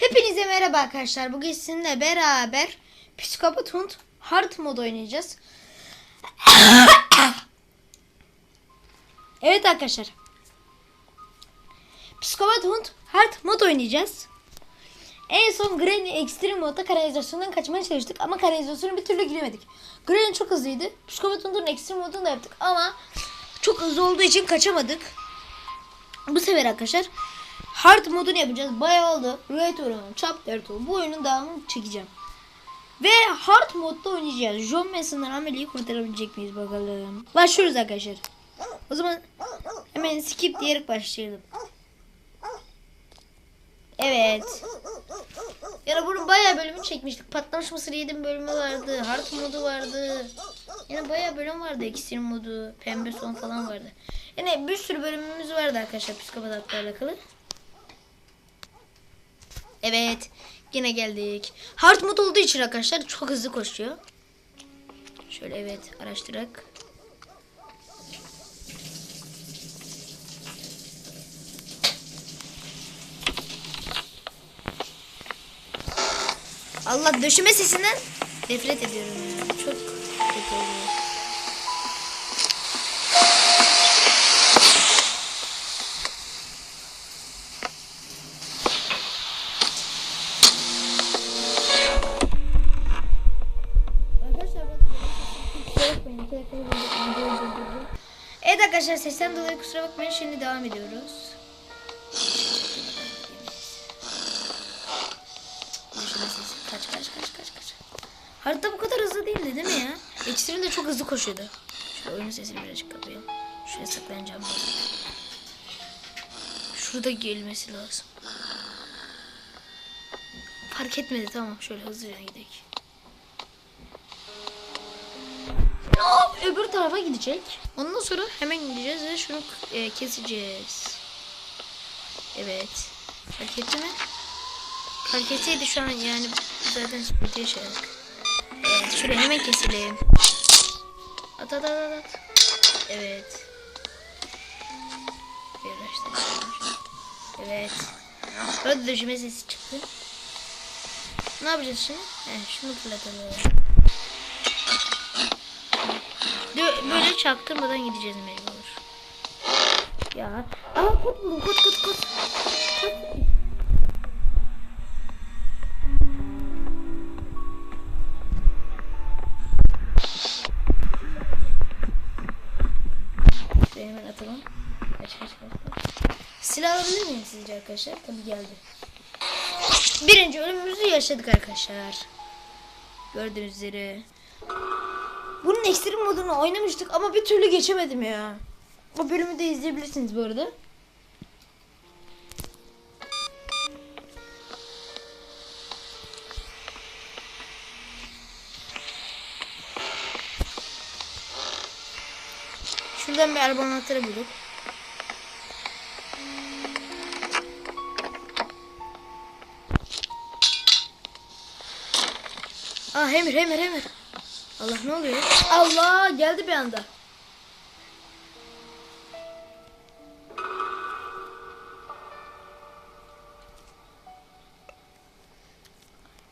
Hepinize merhaba arkadaşlar. Bugün sizinle beraber Psikopat Hunt Hard mod oynayacağız. evet arkadaşlar. Psikopat Hunt Hard mod oynayacağız. En son Granny Extreme modda kanalizasyondan kaçmaya çalıştık ama kanalizasyona bir türlü giremedik. Granny çok hızlıydı. Psikopat Hunt'un Extreme modunu da yaptık ama çok hızlı olduğu için kaçamadık. Bu sefer arkadaşlar hard modunu yapacağız. Bayağı oldu. Retro'nun Chapter 2 bu oyunun devamını çekeceğim. Ve hard modda oynayacağız. John Mason'dan Amelie'yi kurtarabilecek miyiz bakalım. Başlıyoruz arkadaşlar. O zaman hemen skip diyerek başlayalım. Evet. Yani bunun bayağı bölümü çekmiştik. Patlamış mısır yedim bölümü vardı. Hard modu vardı. Yani bayağı bölüm vardı. Ekstrem modu, pembe son falan vardı. Yani bir sürü bölümümüz vardı arkadaşlar psikopat alakalı. Evet. Yine geldik. Hard mod olduğu için arkadaşlar çok hızlı koşuyor. Şöyle evet araştırarak. Allah döşeme sesinden nefret ediyorum ya. Çok kötü oluyor. Evet arkadaşlar sesten dolayı kusura bakmayın. Şimdi devam ediyoruz. Kaç kaç kaç kaç kaç. Harita bu kadar hızlı değildi değil mi ya? Ekstrem de çok hızlı koşuyordu. Şöyle oyunun sesini birazcık kapayım. Şuraya saklanacağım. Şurada gelmesi lazım. Fark etmedi tamam şöyle hızlıca gidelim. Öbür tarafa gidecek. Ondan sonra hemen gideceğiz ve şunu e, keseceğiz. Evet. Fark etti mi? Fark etseydi şu an yani zaten sıkıntı yaşadık. Evet şurayı hemen keselim. At at at at. Evet. Evet. Burada döşeme sesi çıktı. Ne yapacağız şimdi? Evet, şunu fırlatalım. Böyle çaktırmadan gideceğiz mecbur. Ya. Aa buldum kod kod kod. Kod. Şuraya hemen atalım. Kaç kaç. kaç. Silah alabilir miyim sizce arkadaşlar? Tabii geldi. Birinci ölümümüzü yaşadık arkadaşlar. Gördüğünüz üzere. Bunun ekstrem modunu oynamıştık ama bir türlü geçemedim ya. O bölümü de izleyebilirsiniz bu arada. Şuradan bir araba anahtarı bulduk. Aa Hemir Hemir Hemir. Allah ne oluyor? Allah geldi bir anda.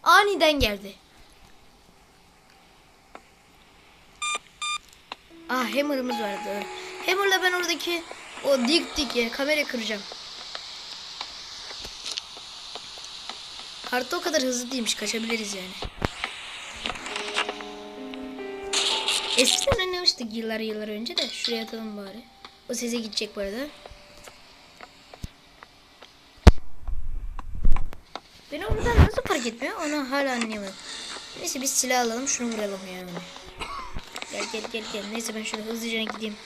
Aniden geldi. Ah hammer'ımız vardı. Hammer'la ben oradaki o dik dik ya kamera kıracağım. Kartta o kadar hızlı değilmiş kaçabiliriz yani. Eskiden oynamıştık yıllar yıllar önce de. Şuraya atalım bari. O sese gidecek bu arada. Beni oradan nasıl fark etmiyor onu hala anlayamadım. Neyse biz silah alalım şunu vuralım yani. Gel gel gel gel. Neyse ben şöyle hızlıca gideyim.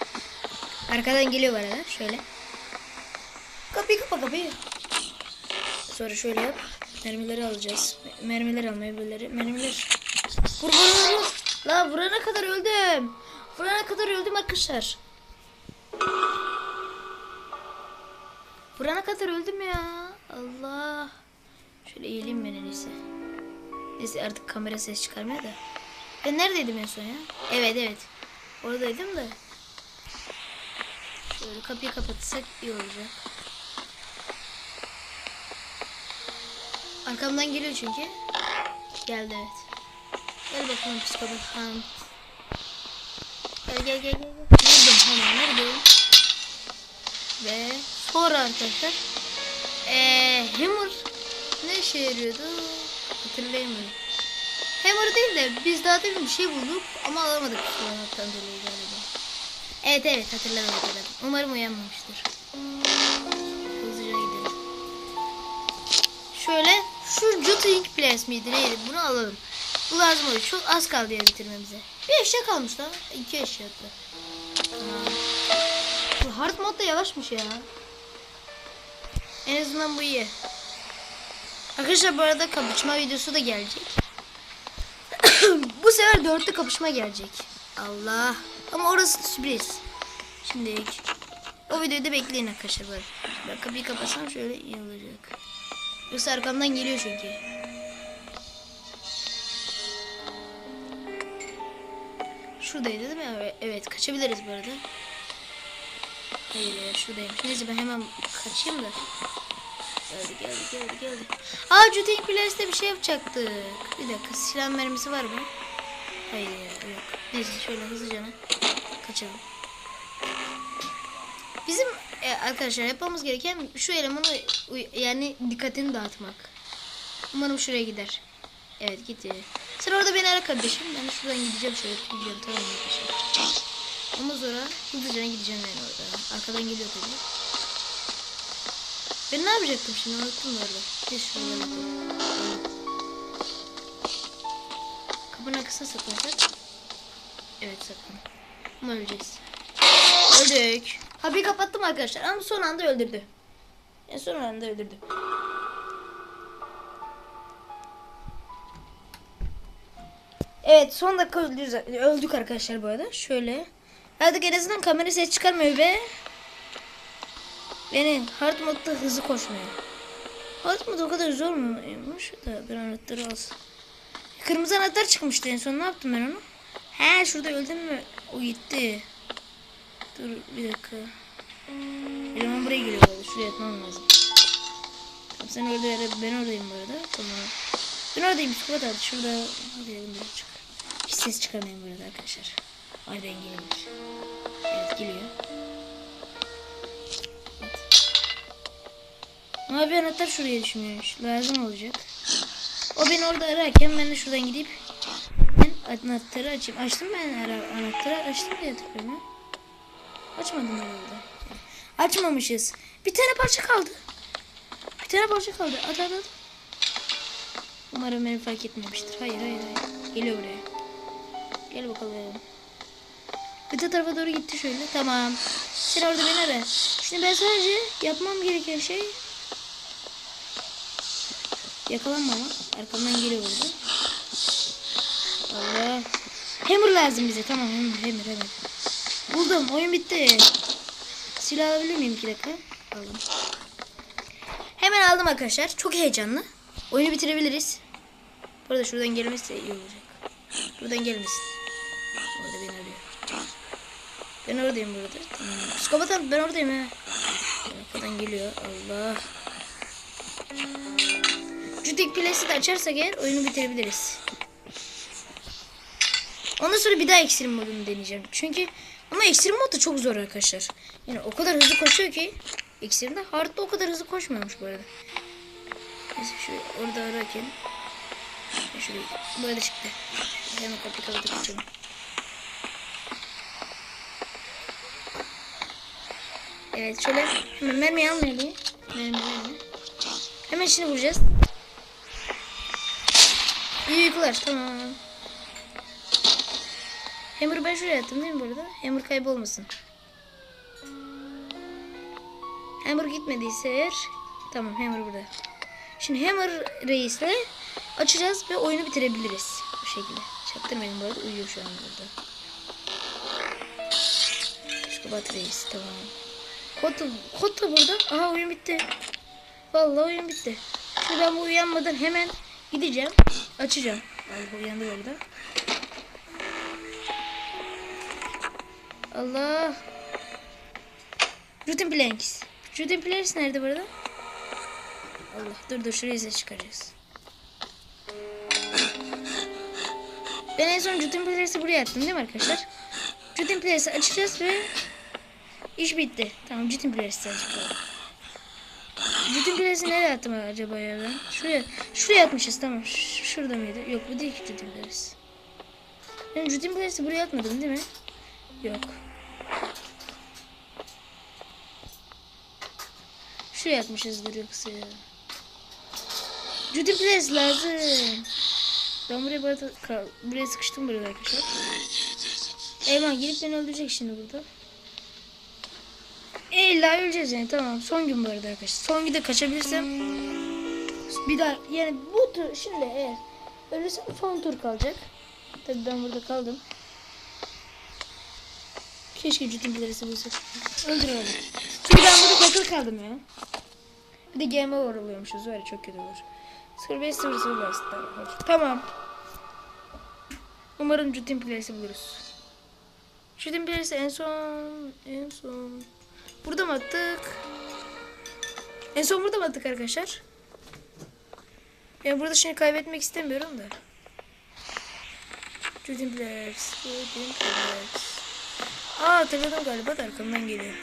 Arkadan geliyor bu arada. Şöyle. Kapıyı kapa kapıyı. Sonra şöyle yap. Mermileri alacağız. Mermiler almaya böyle. Mermiler. Vur vur vur. La vurana kadar öldüm. Vurana kadar öldüm arkadaşlar. Vurana kadar öldüm ya. Allah. Şöyle eğileyim ben en iyisi. Neyse artık kamera ses çıkarmıyor da. Ben neredeydim en son ya? Evet evet. Oradaydım da. Şöyle kapıyı kapatırsak iyi olacak. Arkamdan geliyor çünkü. Geldi evet. Gel bakalım psikopat Han. Gel gel gel gel. Vurdum hemen vurdum. Ve sonra arkadaşlar. Eee Hammer ne işe yarıyordu? Hatırlayamıyorum. Hammer değil de biz daha demin bir şey bulduk ama alamadık anahtardan dolayı galiba. Evet evet hatırladım hatırladım. Umarım uyanmamıştır. Hızlıca gidelim. Şöyle şu Jutting Place miydi neydi bunu alalım. Bu lazım olur. Çok az kaldı ya bitirmemize. Bir eşya kalmış lan. İki eşya hatta. Bu hard mod da yavaşmış ya. En azından bu iyi. Arkadaşlar bu arada kapışma videosu da gelecek. bu sefer dörtlü kapışma gelecek. Allah. Ama orası sürpriz. Şimdi o videoyu da bekleyin arkadaşlar. Ben kapıyı kapatsam şöyle iyi olacak. Yoksa arkamdan geliyor çünkü. Şuradaydı değil mi? Evet, kaçabiliriz bu arada. Hayır ya şuradaymış. Neyse ben hemen kaçayım da. Geldi geldi geldi geldi. Aa Juting Place'de bir şey yapacaktık. Bir dakika silah mermisi var mı? Hayır ya yok. Neyse şöyle hızlıca kaçalım. Bizim e, arkadaşlar yapmamız gereken şu elemanı yani dikkatini dağıtmak. Umarım şuraya gider. Evet gitti. Sen orada beni ara kardeşim. Ben şuradan gideceğim şöyle gideceğim tamam mı arkadaşlar? Ama sonra hızlıca gideceğim yani orada. Arkadan geliyor tabii. Ben ne yapacaktım şimdi unuttum da orada. Geç şuraya bakalım. Kapının arkasına saklansak. Evet saklan. Ama öleceğiz. Öldük. Kapıyı kapattım arkadaşlar ama son anda öldürdü. En son anda öldürdü. Evet son dakika öldük, öldük arkadaşlar bu arada. Şöyle. Artık en azından kamera ses çıkarmıyor ve benim hard modda hızlı koşmuyor. Hard mod o kadar zor muymuş da bir anahtarı alsın. Kırmızı anahtar çıkmıştı en son ne yaptım ben onu? He şurada öldüm mü? O gitti. Dur bir dakika. Eleman buraya geliyor. Şuraya yatmam lazım. Tamam sen orada ben oradayım bu arada. Tamam. Ben oradayım abi. Şurada hadi biraz çık. Hiç ses çıkarmayın burada arkadaşlar. Ay ben gelebilir. Evet geliyor. Mavi anahtar şuraya düşmüyormuş. Lazım olacak. O beni orada ararken ben de şuradan gidip ben anahtarı açayım. Açtım ben anahtarı açtım diye hatırlıyorum. Açmadım herhalde. Açmamışız. Bir tane parça kaldı. Bir tane parça kaldı. At at at. Umarım beni fark etmemiştir. Hayır hayır hayır. Geliyor buraya. Gel bakalım. Öte tarafa doğru gitti şöyle. Tamam. Sen orada beni ara. Şimdi ben sadece yapmam gereken şey Yakalanma ama. Arkamdan geliyor burada. Allah. Hammer lazım bize. Tamam hammer hammer hammer. Buldum. Oyun bitti. Silah alabilir miyim iki dakika? Aldım. Hemen aldım arkadaşlar. Çok heyecanlı. Oyunu bitirebiliriz. Bu arada şuradan gelmezse iyi olacak. Buradan gelmesin. Ben oradayım burada. Psikopat ben oradayım ha. Arkadan geliyor. Allah. Judik Place'i de açarsak eğer oyunu bitirebiliriz. Ondan sonra bir daha ekstrem modunu deneyeceğim. Çünkü ama ekstrem mod da çok zor arkadaşlar. Yani o kadar hızlı koşuyor ki ekstremde hardda o kadar hızlı koşmuyormuş bu arada. Neyse şu orada ararken şurayı böyle çıktı. Hemen kapıyı kapatıp açalım. Evet şöyle hemen mermiyi almayalım. Mermi mermi. Hemen şimdi vuracağız. İyi uykular tamam. Hammer'ı ben şuraya attım değil mi burada? Hammer kaybolmasın. Hammer gitmediyse eğer tamam Hammer burada. Şimdi Hammer reisle açacağız ve oyunu bitirebiliriz bu şekilde. Çaktırmayın bu arada uyuyor şu an burada. Psikopat reis tamam. Hot da, hot da burada. Aha oyun bitti. Vallahi oyun bitti. Şimdi ben bu uyanmadan hemen gideceğim. Açacağım. Vallahi uyandı orada. Allah. Rutin Planks. Rutin Planks nerede burada? Allah dur dur şurayı çıkaracağız. Ben en son Jutin Place'i buraya attım değil mi arkadaşlar? Jutin Place'i açacağız ve iş bitti. Tamam Jutin Place'i açalım. Jutin Place'i nereye attım acaba ya ben? Şuraya, şuraya atmışız tamam. Ş- şurada mıydı? Yok bu değil ki Jutin Place. Ben Jutin Place'i buraya atmadım değil mi? Yok. Şuraya atmışızdır yoksa ya. Jutin Place lazım. Ben buraya, kal- buraya sıkıştım buraya arkadaşlar. Eyvah gelip beni öldürecek şimdi burada. E, illa öleceğiz yani tamam. Son gün bu arada arkadaşlar. Son günde kaçabilirsem bir daha yani bu tur şimdi eğer ölürsem son tur kalacak. Tabii ben burada kaldım. Keşke ciddi birisi bulsa. Öldürelim. Çünkü ben burada takılı kaldım ya. Bir de game over oluyormuşuz ya çok kötü olur. 05 0 0 bastı. Tamam. Umarım Jutin Place'i buluruz. Jutin Place'i en son en son burada mı attık? En son burada mı attık arkadaşlar? Ben burada şimdi kaybetmek istemiyorum da. Jutin Place, Jutin Place. Aa hatırladım galiba da arkamdan geliyor.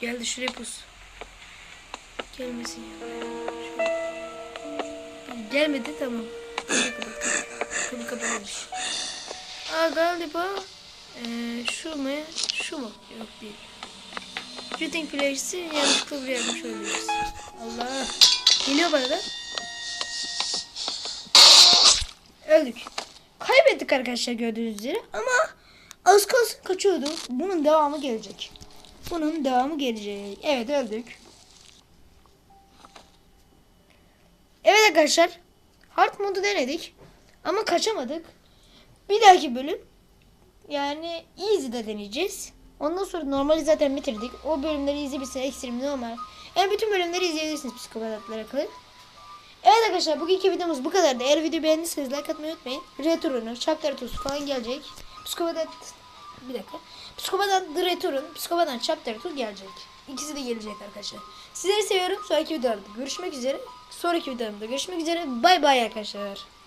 Geldi şuraya pus. Gelmesin ya. Gelmedi tamam. Kapat. Kapı kapalıymış. Aa galiba eee, şu mu? Şu mu? Yok değil. Shooting Place'i yanlışlıkla buraya yapmış oluyoruz. Allah. Geliyor bana da. Öldük. Kaybettik arkadaşlar gördüğünüz üzere ama az kalsın kaçıyordu. Bunun devamı gelecek. Bunun devamı gelecek. Evet öldük. Evet arkadaşlar. Hard modu denedik. Ama kaçamadık. Bir dahaki bölüm yani easy'de deneyeceğiz. Ondan sonra normali zaten bitirdik. O bölümleri easy bitse ekstrem normal. Yani bütün bölümleri izleyebilirsiniz psikopatlarla akıllı. Evet arkadaşlar bugünkü videomuz bu kadardı. Eğer videoyu beğendiyseniz like atmayı unutmayın. Returner, Chapter Tools falan gelecek. Psikopat bir dakika. Psikopadan The Return, Psikopadan Chapter 2 gelecek. İkisi de gelecek arkadaşlar. Sizleri seviyorum. Sonraki videolarda görüşmek üzere. Sonraki videomda görüşmek üzere. Bay bay arkadaşlar.